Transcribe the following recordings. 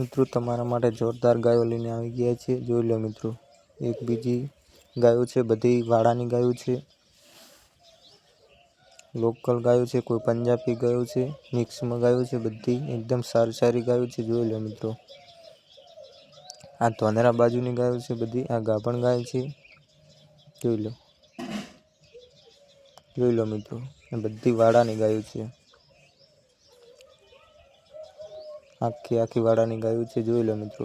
મિત્રો તમારા માટે જોરદાર ગાયો લઈને આવી ગયા છે જોઈ લો મિત્રો એક બીજી ગાયો છે બધી વાડાની ગાયો છે લોકલ ગાયો છે કોઈ પંજાબી ગાયો છે મિક્સમાં ગાયો છે બધી એકદમ સારી સારી ગાયો છે જોઈ લો મિત્રો આ ધોનેરા બાજુની ગાયો છે બધી આ ગાભણ ગાય છે જોઈ લો જોઈ લો મિત્રો બધી વાડાની ગાયો છે આખી આખી વાડાની ગાયું છે જોઈ લો મિત્રો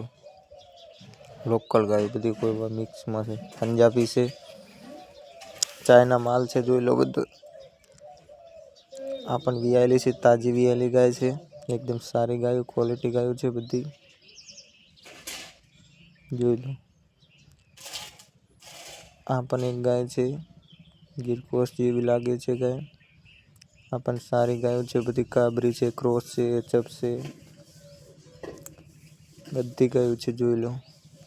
લોકલ ગાયું બધી કોઈ મિક્સમાં છે પંજાબી છે ચાઇના માલ છે જોઈ લો બધું આ પણ વિયાયેલી છે તાજી વિયાયેલી ગાય છે એકદમ સારી ગાયું ક્વોલિટી ગાયું છે બધી જોઈ લો આ પણ એક ગાય છે ગીરકોસ જેવી લાગે છે ગાય આ પણ સારી ગાયો છે બધી કાબરી છે ક્રોસ છે એચપ છે બધી ગાયું છે જોઈ લો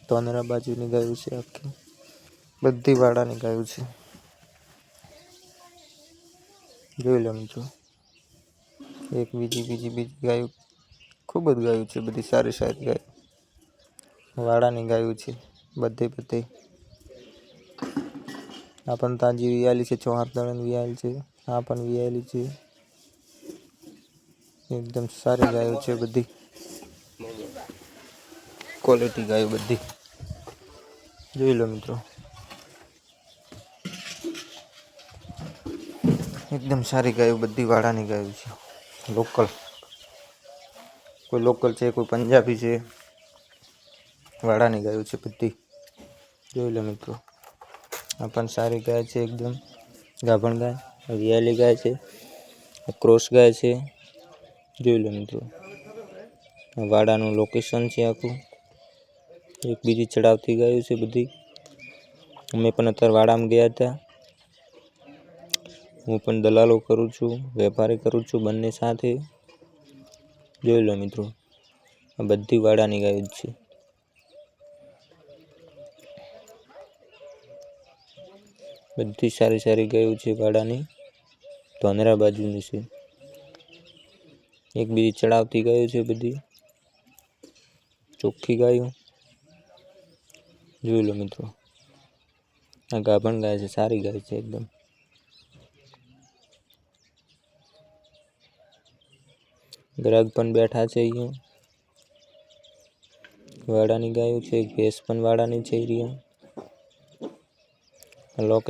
તનરા બાજુની ગાયું છે આખી બધી વાડાની ગાયું છે જોઈ લો મિતો એક બીજી બીજી બીજી ગાયું ખૂબ જ ગાયું છે બધી સારી સારી ગાય વાડાની ગાયું છે બધે બધે આપણ તાજી વ્યાલી છે ચોહાર દાડન વ્યાલ છે આપણ વ્યાલી છે एकदम સર ગાયું છે બધી ક્વોલિટી ગાયો બધી જોઈ લો મિત્રો એકદમ સારી ગાયો બધી વાડાની ગાયો છે લોકલ કોઈ લોકલ છે કોઈ પંજાબી છે વાડાની ગાયો છે બધી જોઈ લો મિત્રો આ પણ સારી ગાય છે એકદમ ગાભણ ગાય હરિયાળી ગાય છે ક્રોસ ગાય છે જોઈ લો મિત્રો વાડાનું લોકેશન છે આખું એક બીજી ચડાવતી ગયું છે બધી મે પણ અતર વાડામાં ગયા હતા હું પણ દલાલો કરું છું વેપારી કરું છું બનને સાથે જોઈ લો મિત્રો બધી વાડાની ગયું છે બધી સારી સારી ગયું છે વાડાની ધનરા બાજુની છે એક બીજી ચડાવતી ગયું છે બધી ચોખી ગઈ જોઈ લો મિત્રો આ ગાભણ ગાય છે સારી ગાય છે એકદમ ગ્રાહક પણ બેઠા છે અહીંયા વાડાની ગાયો છે ભેંસ પણ વાડાની છે અહીંયા લોકે